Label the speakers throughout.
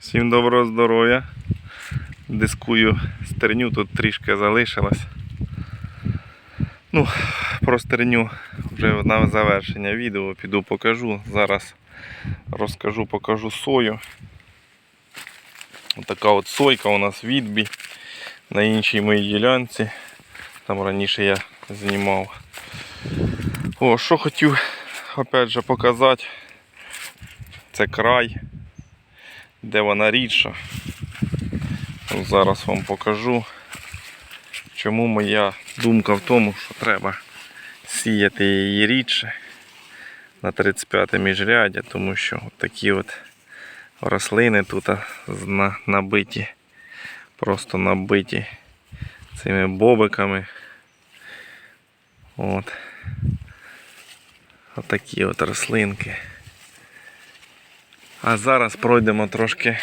Speaker 1: Всім доброго здоров'я. Дискую стерню, тут трішки залишилось. Ну, про стерню вже на завершення відео піду покажу. Зараз розкажу, покажу сою. Така от сойка у нас відбій на іншій моїй ділянці. Там раніше я знімав. О, що хотів опять же показати. Це край, де вона рідша. Зараз вам покажу, чому моя думка в тому, що треба сіяти її рідше на 35 міжряддя, тому що такі от рослини тут набиті, просто набиті цими бобиками. От. Отакі от рослинки. А зараз пройдемо трошки.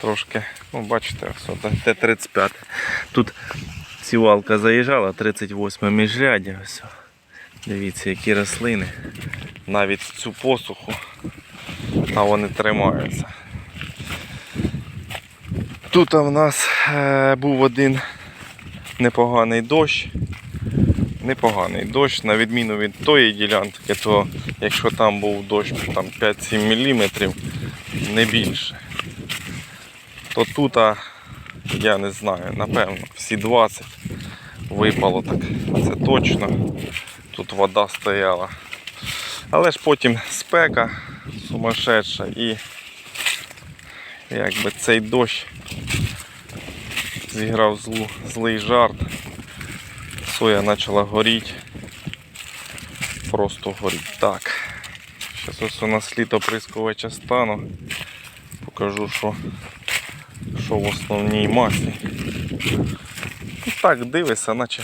Speaker 1: Трошки, ну бачите, ось Т-35. Тут сівалка заїжджала, 38 міжряддя. Ось. Дивіться, які рослини. Навіть цю посуху. А вони тримаються. Тут в нас е, був один непоганий дощ. Непоганий дощ, на відміну від тої ділянки, то якщо там був дощ там 5-7 мм, не більше. То тут, я не знаю, напевно, всі 20 випало так. Це точно. Тут вода стояла. Але ж потім спека сумасшедша і якби цей дощ зіграв злу, злий жарт. Соя почала горіти. Просто горіть. Так. Зараз ось у нас літо прискувача стану. Покажу, що, що в основній масі. Ну, так, дивися, наче,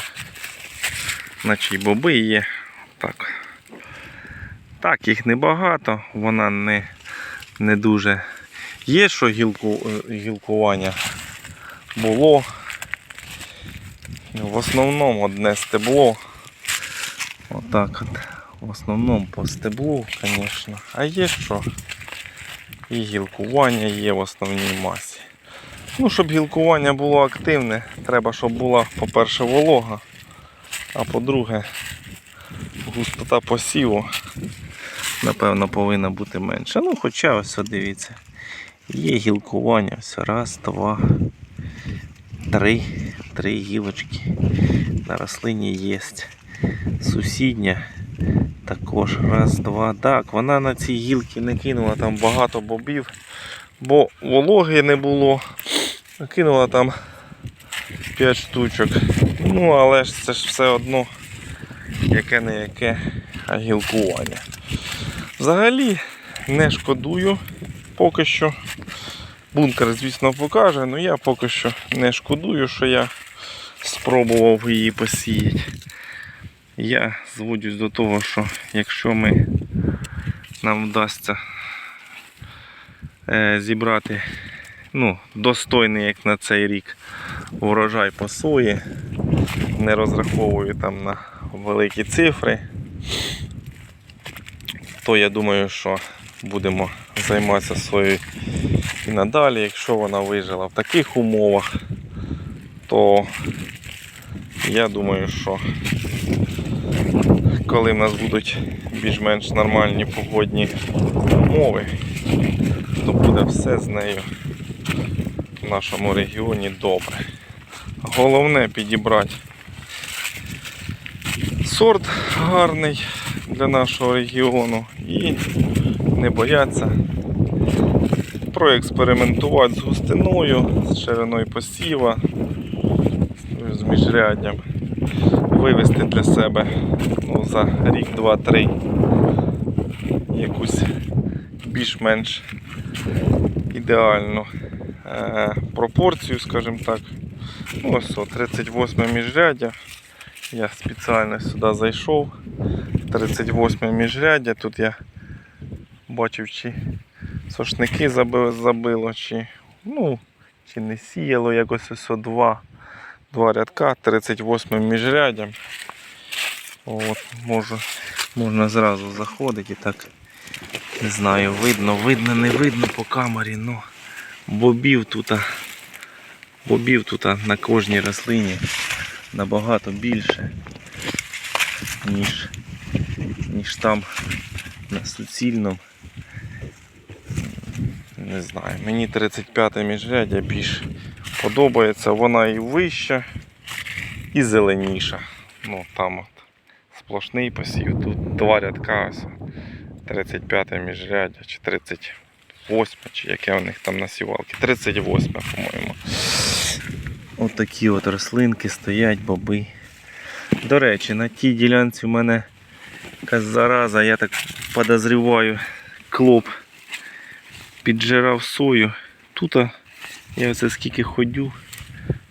Speaker 1: наче й боби є. Так. Так, їх небагато, вона не, не дуже. Є що гілку, е, гілкування було. В основному одне стебло. Отак от. В основному по стеблу, звісно. А є що? І гілкування є в основній масі. Ну, щоб гілкування було активне, треба, щоб була, по-перше, волога, а по-друге, густота посіву, напевно, повинна бути менша. Ну, хоча ось дивіться, є гілкування, ось раз, два, три, три гілочки на рослині є. Сусідня також раз, два. Так, вона на ці гілки не кинула там багато бобів, бо вологи не було. Кинула там 5 штучок. Ну, але ж це ж все одно яке не яке гілкування. Взагалі не шкодую поки що. Бункер, звісно, покаже, але я поки що не шкодую, що я спробував її посіяти. Я зводюсь до того, що якщо ми нам вдасться е, зібрати ну, достойний, як на цей рік, урожай по сої, не розраховую там на великі цифри, то я думаю, що будемо займатися соєю і надалі. Якщо вона вижила в таких умовах, то я думаю, що коли в нас будуть більш-менш нормальні погодні умови, то буде все з нею в нашому регіоні добре. Головне підібрати сорт гарний для нашого регіону і не бояться проекспериментувати з густиною, з шириною посіва, з міжряддям, вивести для себе ну, за рік, два, три якусь більш-менш ідеальну е, пропорцію, скажімо так. Ну, ось о, 38 міжряддя. Я спеціально сюди зайшов. 38 міжряддя. Тут я бачив, чи сошники забило, чи, ну, чи не сіяло якось ось о два, два рядка 38 міжряддям. От, можу, можна зразу заходити і так Не знаю, видно, видно, не видно по камері, но бобів тут, бобів тут на кожній рослині набагато більше, ніж, ніж там на суцільному. Не знаю, мені 35 міжрядя більш подобається, вона і вища, і зеленіша. Ну там от сплошний посів, тут два рядка ось. 35 міжрядя чи 38, чи яке у них там насівалки. 38, по-моєму. От такі от рослинки стоять, боби. До речі, на тій ділянці в мене якась зараза, я так подозріваю, клоп піджирав сою. Тут я оце скільки ходю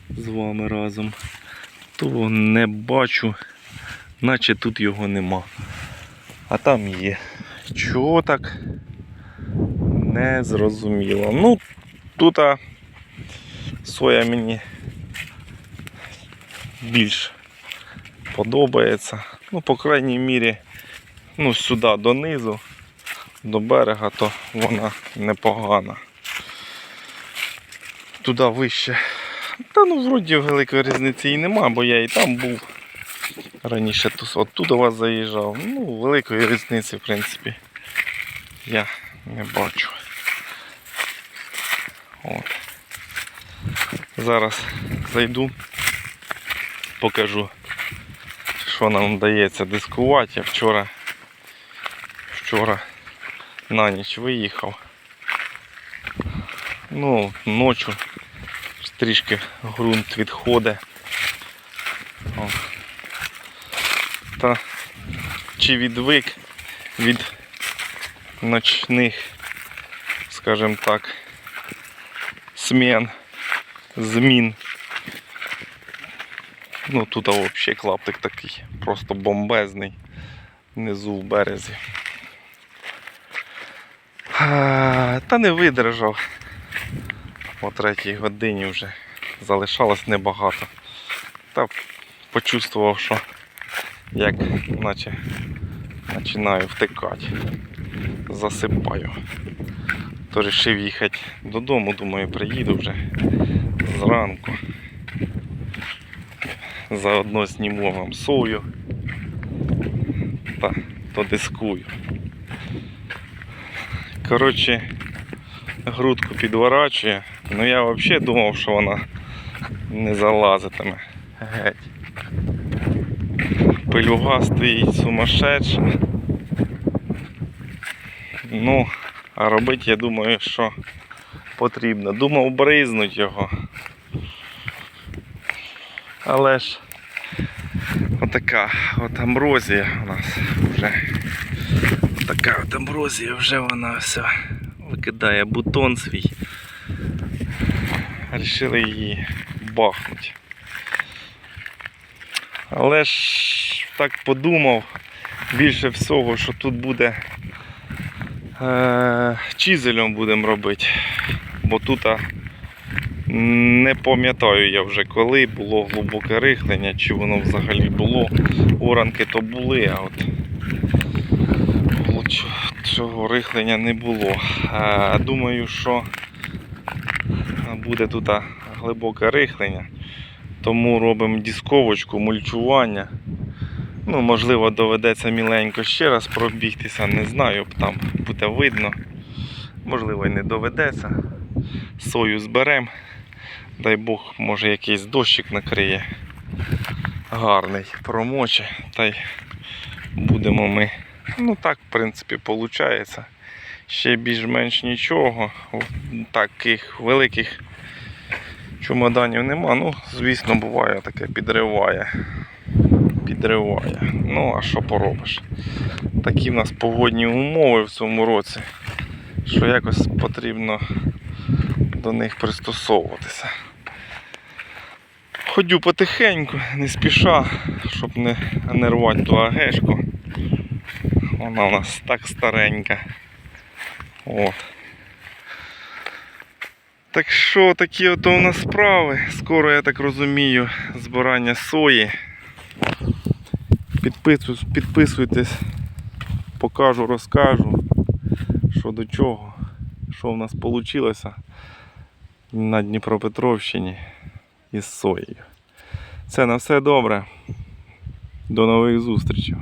Speaker 1: з вами разом, то не бачу, наче тут його нема. А там є. Чого так? Не зрозуміло. Ну, тут соя мені більш подобається. Ну, по крайній мірі, ну, сюди донизу, до берега, то вона непогана. Туди вище. Та ну вроді великої різниці і нема, бо я і там був. Раніше оттуда вас заїжджав. Ну, великої різниці, в принципі, я не бачу. От. Зараз зайду, покажу, що нам вдається дискувати. Я вчора, вчора на ніч виїхав. Ну, ночі трішки ґрунт відходить. О. Та чи відвик від ночних, скажімо так, смін, змін. Ну тут взагалі клаптик такий, просто бомбезний внизу в березі. Та не видержав. О третій годині вже залишалось небагато. Та почувствував, що як наче починаю втикати. Засипаю. То вирішив їхати додому, думаю, приїду вже зранку. Заодно зніму вам сою та подискую. Коротше, грудку підворачує, ну я взагалі думав, що вона не залазитиме. Геть. Пилюга стоїть сумасшедша. Ну, а робити я думаю, що потрібно. Думав бризнуть його. Але ж отака от амброзія у нас вже. Така от амброзія вже вона вся викидає бутон свій. Рішили її бахнути. Але ж так подумав більше всього, що тут буде е, чизелем будемо робити. Бо тут а, не пам'ятаю я вже коли було глибоке рихлення, чи воно взагалі було. Оранки то були, а от цього рихлення не було. Е, Думаю, що буде тут глибоке рихлення. Тому робимо дісковочку, мульчування. Ну, можливо, доведеться міленько ще раз пробігтися, не знаю, там буде видно. Можливо, і не доведеться. Сою зберемо. Дай Бог, може якийсь дощик накриє. Гарний промоче. Та й будемо ми. Ну так, в принципі, виходить. Ще більш-менш нічого. Таких великих чемоданів нема. Ну, звісно, буває таке підриває. Підриває. Ну, а що поробиш? Такі в нас погодні умови в цьому році, що якось потрібно до них пристосовуватися. Ходю потихеньку, не спіша, щоб не не ту агешку. Вона у нас так старенька. От. Так що такі от у нас справи. Скоро, я так розумію, збирання сої. Підписуйтесь, підписуйтесь, покажу, розкажу. що до чого, що в нас вийшло на Дніпропетровщині із соєю. Це на все добре. До нових зустрічей.